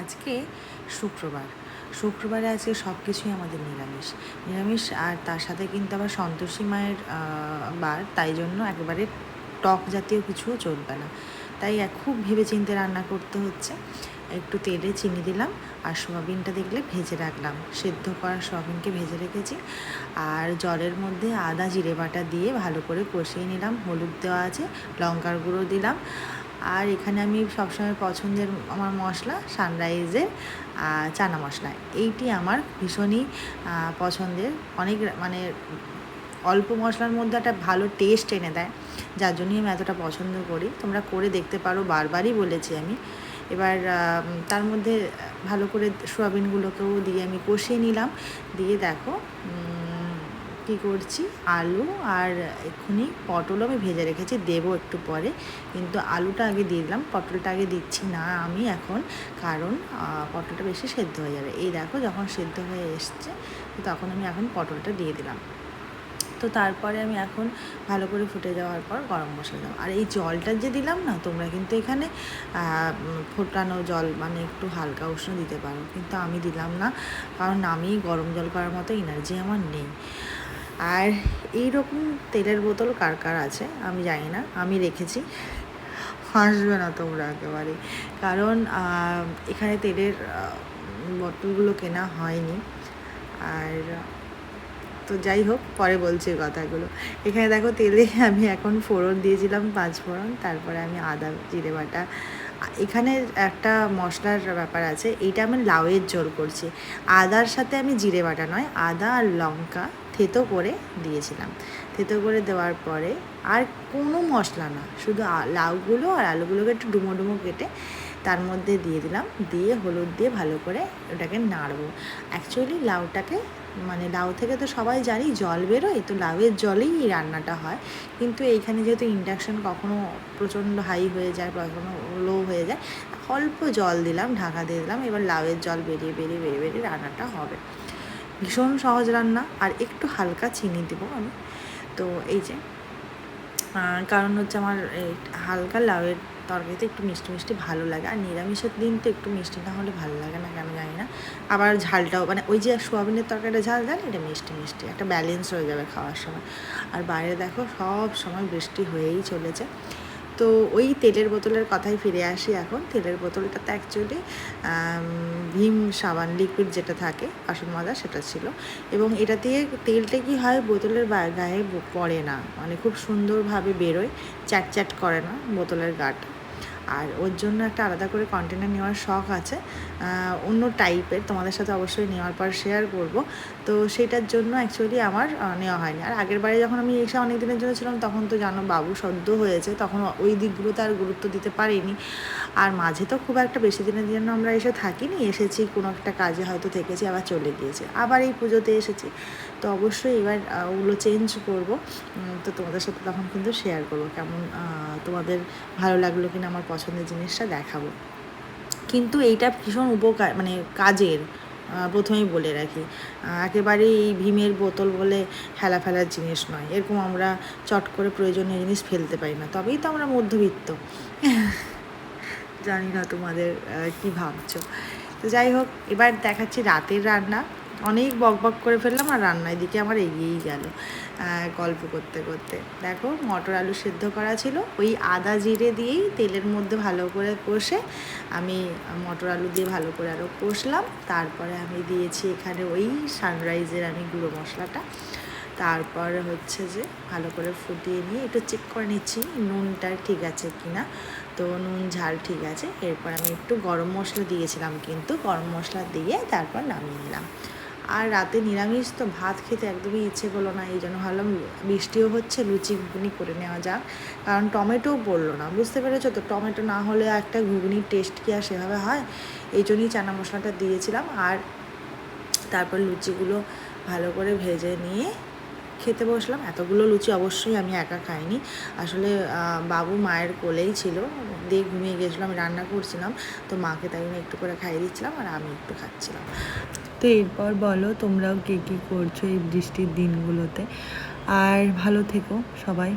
আজকে শুক্রবার। শুক্রবারে আজকে সব কিছুই আমাদের নিরামিষ। নিরামিষ আর তার সাথে কিন্তু আবার সন্তোষী মায়ের বার, তাই জন্য একেবারে টক জাতীয় কিছুও চলবে না। তাই খুব ভেবে চিন্তে রান্না করতে হচ্ছে। একটু তেলে চিনি দিলাম আর সোয়াবিনটা দেখলে ভেজে রাখলাম। সেদ্ধ করা সোয়াবিনকে ভেজে রেখেছি। আর জলের মধ্যে আদা, জিরে বাটা দিয়ে ভালো করে কষিয়ে নিলাম। হলুদ দেওয়া আছে, লঙ্কার গুঁড়ো দিলাম। আর এখানে আমি সবসময় পছন্দের আমার মশলা সানরাইজের চানা মশলা। এইটি আমার ভীষণই পছন্দের। অনেক মানে অল্প মশলার মধ্যে একটা ভালো টেস্ট এনে দেয়, যার জন্যই আমি এতটা পছন্দ করি। তোমরা করে দেখতে পারো, বারবারই বলেছি আমি। এবার তার মধ্যে ভালো করে সোয়াবিনগুলোকেও দিয়ে আমি কষিয়ে নিলাম। দিয়ে দেখো কী করছি, আলু আর এক্ষুনি পটলও আমি ভেজে রেখেছি, দেবো একটু পরে। কিন্তু আলুটা আগে দিয়ে দিলাম, পটলটা আগে দিচ্ছি না আমি এখন, কারণ পটলটা বেশি সেদ্ধ হয়ে যাবে। এই দেখো যখন সেদ্ধ হয়ে এসছে তখন আমি এখন পটলটা দিয়ে দিলাম। তো তারপরে আমি এখন ভালো করে ফুটে যাওয়ার পর গরম মশলা দাও আর এই জলটা যে দিলাম না, তোমরা কিন্তু এখানে ফোটানো জল মানে একটু হালকা উষ্ণ দিতে পারো। কিন্তু আমি দিলাম না, কারণ আমি গরম জল করার মতো এনার্জি আমার নেই। আর এই রকম তেলের বোতল কার কার আছে? আমি জানি না, আমি রেখেছি। হাসবে না তোমরা একেবারে। কারণ এখানে তেলের বোতলগুলো কেনা হয়নি। আর, তো যাই হোক, পরে বলছি কথাগুলো। এখানে দেখো তেলে আমি এখন ফোড়ন দিয়েছিলাম পাঁচ ফোড়ন, তারপরে আমি আদা, জিরে বাটা এখানে একটা মশলার ব্যাপার আছে, এইটা আমি লাউয়ের জোর করছি। আদার সাথে আমি জিরে বাটা নয়, আদা আর লঙ্কা থেতো করে দিয়েছিলাম। থেতো করে দেওয়ার পরে আর কোনো মশলা না, শুধু লাউগুলো আর আলুগুলোকে একটু ডুমো ডুমো কেটে তার মধ্যে দিয়ে দিলাম। দিয়ে হলুদ দিয়ে ভালো করে ওটাকে নাড়বো। অ্যাকচুয়ালি লাউটাকে মানে লাউ থেকে তো সবাই জানি জল বেরোয়, তো লাউয়ের জলেই রান্নাটা হয়। কিন্তু এইখানে যেহেতু ইন্ডাকশান কখনো প্রচণ্ড হাই হয়ে যায়, কখনো লো হয়ে যায়, অল্প জল দিলাম, ঢাকা দিয়ে দিলাম, এবার লাউয়ের জল বেরিয়ে বেরিয়ে বেরিয়ে বেরিয়ে রান্নাটা হবে। ভীষণ সহজ রান্না, আর একটু হালকা চিনি দেবো আমি। তো এই যে কারণ হচ্ছে আমার হালকা লাউয়ের তরকারিতে একটু মিষ্টি মিষ্টি ভালো লাগে। আর নিরামিষের দিন তো একটু মিষ্টি না হলে ভালো লাগে না কেন জানি না। আবার ঝালটাও মানে ওই যে সোয়াবিনের তরকারিটা ঝাল জানি এটা মিষ্টি মিষ্টি, একটা ব্যালেন্স হয়ে যাবে খাওয়ার সময়। আর বাইরে দেখো সব সময় বৃষ্টি হয়েই চলেছে। তো ওই তেলের বোতলের কথাই ফিরে আসি এখন। তেলের বোতলটাতে অ্যাকচুয়ালি ভীম সাবান লিকুইড যেটা থাকে, বাসন মাজা সেটা ছিল। এবং এটা দিয়ে তেলটা কি হয়, বোতলের গায়ে পড়ে না। মানে খুব সুন্দরভাবে বেরোয়, চ্যাট চ্যাট করে না বোতলের গাটা। আর ওর জন্য একটা আলাদা করে কন্টেনার নেওয়ার শখ আছে। অন্য টাইপের তোমাদের সাথে অবশ্যই নেওয়ার পর শেয়ার করব। তো সেটার জন্য অ্যাকচুয়ালি আমার নেওয়া হয়নি। আর আগের বারে যখন আমি এসে অনেক দিনের জন্য ছিলাম, তখন তো জানো বাবু সদ্য হয়েছে, তখন ওই দিকগুলোতে আর গুরুত্ব দিতে পারিনি। আর মাঝে তো খুব একটা বেশি দিনের জন্য আমরা এসে থাকিনি, এসেছি, কোনো একটা কাজে হয়তো থেকেছি, আবার চলে গিয়েছি। আবার এই পুজোতে এসেছি। তো অবশ্যই এবার ওগুলো চেঞ্জ করব। তো তোমাদের সাথে তখন কিন্তু শেয়ার করব কেমন তোমাদের ভালো লাগল কিনা, আমার পছন্দের জিনিসটা দেখাবো। কিন্তু এইটা ভীষণ উপকার মানে কাজের প্রথমেই বলে রাখি। একেবারে এই ভীমের বোতল বলে হেলা ফেলার জিনিস নয়। এরকম আমরা চট করে প্রয়োজনীয় জিনিস ফেলতে পারি না। তবেই তো আমরা মধ্যবিত্ত। জানি না তোমাদের কি ভাবছ। তো যাই হোক, এবার দেখাচ্ছি রাতের রান্না। অনেক বক বক করে ফেললাম আর রান্নার দিকে আমার এগিয়েই গেল গল্প করতে করতে। দেখো, মটর আলু সেদ্ধ করা ছিল, ওই আদা জিরে দিয়েই তেলের মধ্যে ভালো করে কষে আমি মটর আলু দিয়ে ভালো করে আরও কষলাম। তারপরে আমি দিয়েছি এখানে ওই সানরাইজের আমি গুঁড়ো মশলাটা। তারপর হচ্ছে যে ভালো করে ফুটিয়ে নিয়ে একটু চেক করে নিচ্ছি নুনটা ঠিক আছে কি না তো নুন, ঝাল ঠিক আছে। এরপর আমি একটু গরম মশলা দিয়েছিলাম কিন্তু গরম মশলা দিয়ে তারপর নামিয়ে নিলাম। আর রাতে নিরামিষ তো ভাত খেতে একদমই ইচ্ছে করল না, এই জন্য ভাবলাম বৃষ্টিও হচ্ছে, লুচি, ঘুগনি করে নেওয়া যাক। কারণ টমেটোও পড়ল না, বুঝতে পেরেছ তো? টমেটো না হলে একটা ঘুগনির টেস্ট কি আর সেভাবে হয়? এই জন্যই চানা মশলাটা দিয়েছিলাম। আর তারপর লুচিগুলো ভালো করে ভেজে নিয়ে খেতে বসলাম। এতগুলো লুচি অবশ্যই আমি একা খাইনি। আসলে বাবু মায়ের কোলেই ছিল। দিয়ে ঘুমিয়ে গেছিলাম রান্না করছিলাম। তো মাকে তাই একটু করে খাইয়ে দিচ্ছিলাম আর আমি একটু খাচ্ছিলাম। তো এরপর বলো, তোমরাও কে কী করছ এই বৃষ্টির দিনগুলোতে? আর ভালো থেকো সবাই।